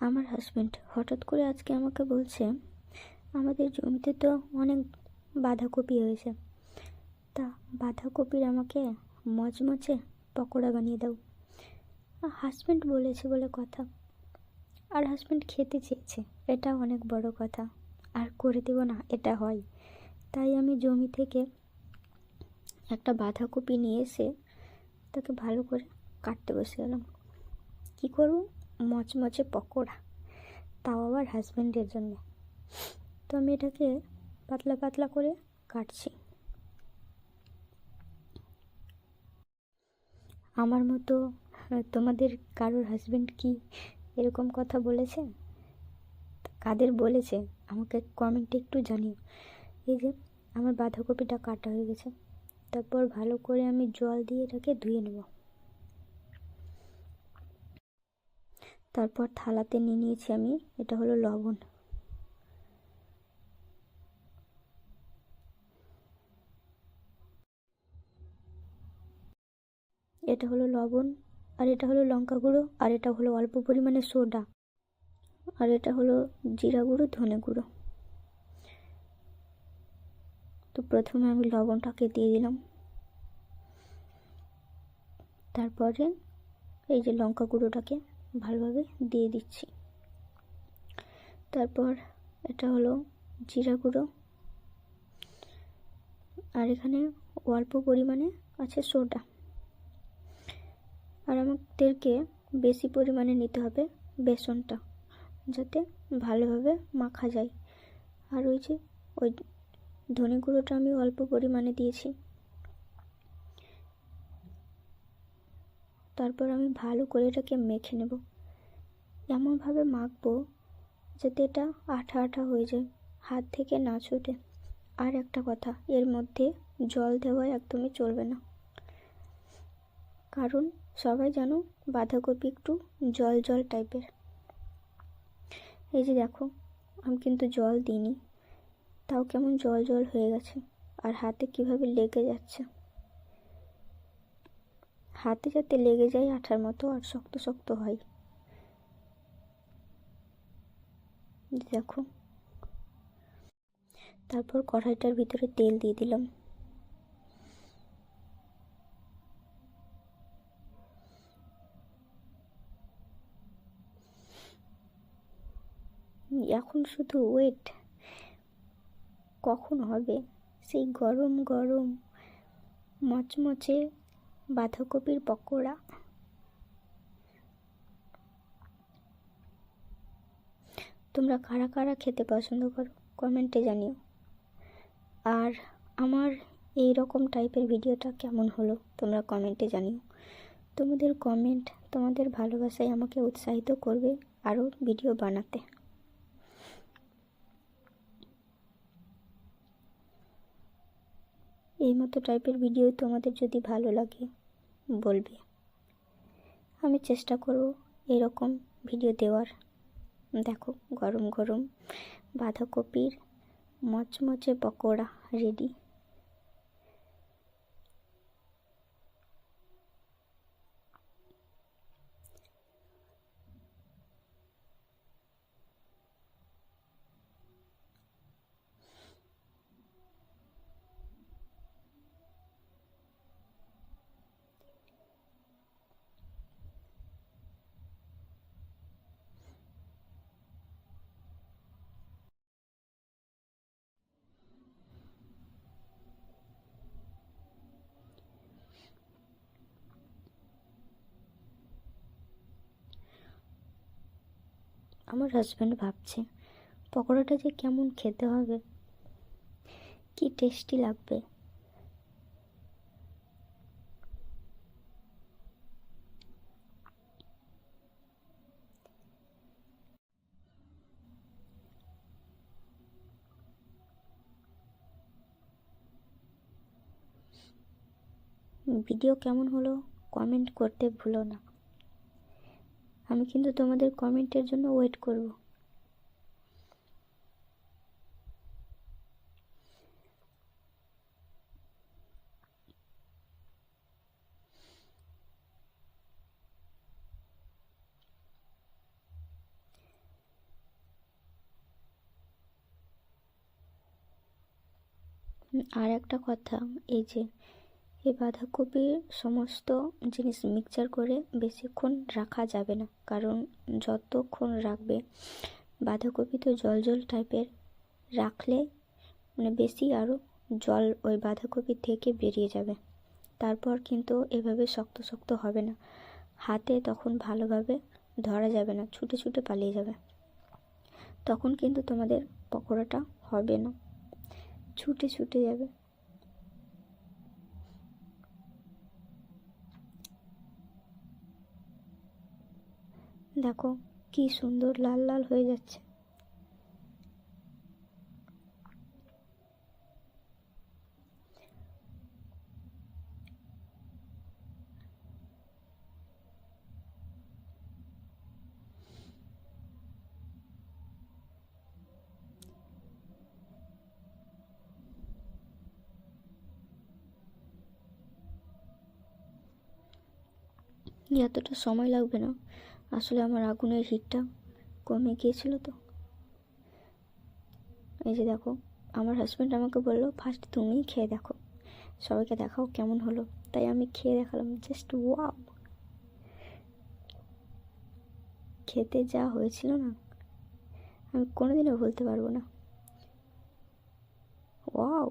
আমার হাজব্যান্ড হঠাৎ করে আজকে আমাকে বলছে, আমাদের জমিতে তো অনেক বাঁধাকপি হয়েছে। তা বাঁধাকপির আমাকে মচমচে পকোড়া বানিয়ে দাও। হাজব্যান্ড বলেছে বলে কথা। আর হাজব্যান্ড খেতে চেয়েছে, এটা অনেক বড় কথা। আর করে দেবো না, এটা হয়। তাই আমি জমি থেকে একটা বাঁধাকপি নিয়ে এসে তাকে ভালো করে কাটতে বসে গেলাম। কী করব? মচমচে পকোড়া। তাও আবার হাজব্যান্ডের জন্য। তো আমি এটাকে পাতলা পাতলা করে কাটছি। আমার মতো তোমাদের কারোর হাজব্যান্ড কি এরকম কথা বলেছে? কাদের বলেছে? আমাকে কমেন্টে একটু জানিও। এই যে, আমার বাঁধাকপিটা কাটা হয়ে গেছে। তারপর ভালো করে আমি জল দিয়ে এটাকে ধুয়ে নেব। তারপর থালাতে নিয়ে নিয়েছি আমি, এটা হলো লবণ। এটা হলো লবণ, আর এটা হলো লঙ্কা গুঁড়ো, আর এটা হলো অল্প পরিমাণে সোডা, আর এটা হলো জিরা গুঁড়ো, ধনে গুঁড়ো। তো প্রথমে আমি লবণটাকে দিয়ে দিলাম। তারপরে এই যে লঙ্কা গুঁড়োটাকে ভালোভাবে দিয়ে দিচ্ছি। তারপর এটা হলো জিরা গুঁড়ো। আর এখানে অল্প পরিমাণে আছে সোডা। আর আমাদেরকে বেশি পরিমাণে নিতে হবে বেসনটা, যাতে ভালোভাবে মাখা যায়। আর ওই যে ওই ধনে গুঁড়োটা আমি অল্প পরিমাণে দিয়েছি। তারপর আমি ভালো করে এটাকে মেখে নেব। এমনভাবে মাখবো যাতে এটা আঠা আঠা হয়ে যায়, হাত থেকে না ছুটে। আর একটা কথা, এর মধ্যে জল দেওয়া একদমই চলবে না। কারণ সবাই জানো বাঁধাকপি একটু জল জল টাইপের। এই যে দেখো, আমি কিন্তু জল দিইনি, তাও কেমন জল জল হয়ে গেছে। আর হাতে কীভাবে লেগে যাচ্ছে। হাতে যাতে লেগে যায় আঠার মতো আর শক্ত শক্ত হয়। দেখো। তারপর কড়াইটার ভিতরে তেল দিয়ে দিলাম। এখন শুধু ওয়েট কখন হবে? সেই গরম গরম, মচমচে বাঁধাকপির পকোড়া। তোমরা কারা কারা খেতে পছন্দ করো, কমেন্টে জানিও। আর আমার এই রকম টাইপের ভিডিওটা কেমন হলো, তোমরা কমেন্টে জানিও। তোমাদের কমেন্ট তোমাদের ভালোবাসায় আমাকে উৎসাহিত করবে আরও ভিডিও বানাতে। এই মতো টাইপের ভিডিও তোমাদের যদি ভালো লাগে বলবে। আমি চেষ্টা করব এরকম ভিডিও দেওয়ার। দেখো গরম গরম বাঁধাকপির মচমচে পকোড়া রেডি আমার হাজব্যান্ড ভাবছে, পকোড়াটা যে কেমন খেতে হবে, কি টেস্টি লাগবে। ভিডিও কেমন হলো? কমেন্ট করতে ভুলো না। আমি কিন্তু তোমাদের কমেন্টের জন্য ওয়েট করব। আর একটা কথা এই যে এই বাঁধাকপির সমস্ত জিনিস মিক্সচার করে বেশিক্ষণ রাখা যাবে না। কারণ যতক্ষণ রাখবে, বাঁধাকপি তো জল জল টাইপের রাখলে মানে বেশি আরও জল ওই বাঁধাকপি থেকে বেরিয়ে যাবে। তারপর কিন্তু এভাবে শক্ত শক্ত হবে না। হাতে তখন ভালোভাবে ধরা যাবে না, ছুটে ছুটে পালিয়ে যাবে। তখন কিন্তু তোমাদের পকোড়াটা হবে না। ছুটে ছুটে যাবে। দেখো কি সুন্দর লাল লাল হয়ে যাচ্ছে। এতটা সময় লাগবে না। আসলে আমার আগুনের হিটটা কমে গিয়েছিল তো। এই যে দেখো, আমার হাজব্যান্ড আমাকে বলল ফার্স্ট তুমিই খেয়ে দেখো। সবাইকে দেখাও কেমন হলো। তাই আমি খেয়ে দেখালাম জাস্ট ওয়াও খেতে যা হয়েছিল না, আমি কোনোদিনও ভুলতে পারব না। ওয়াও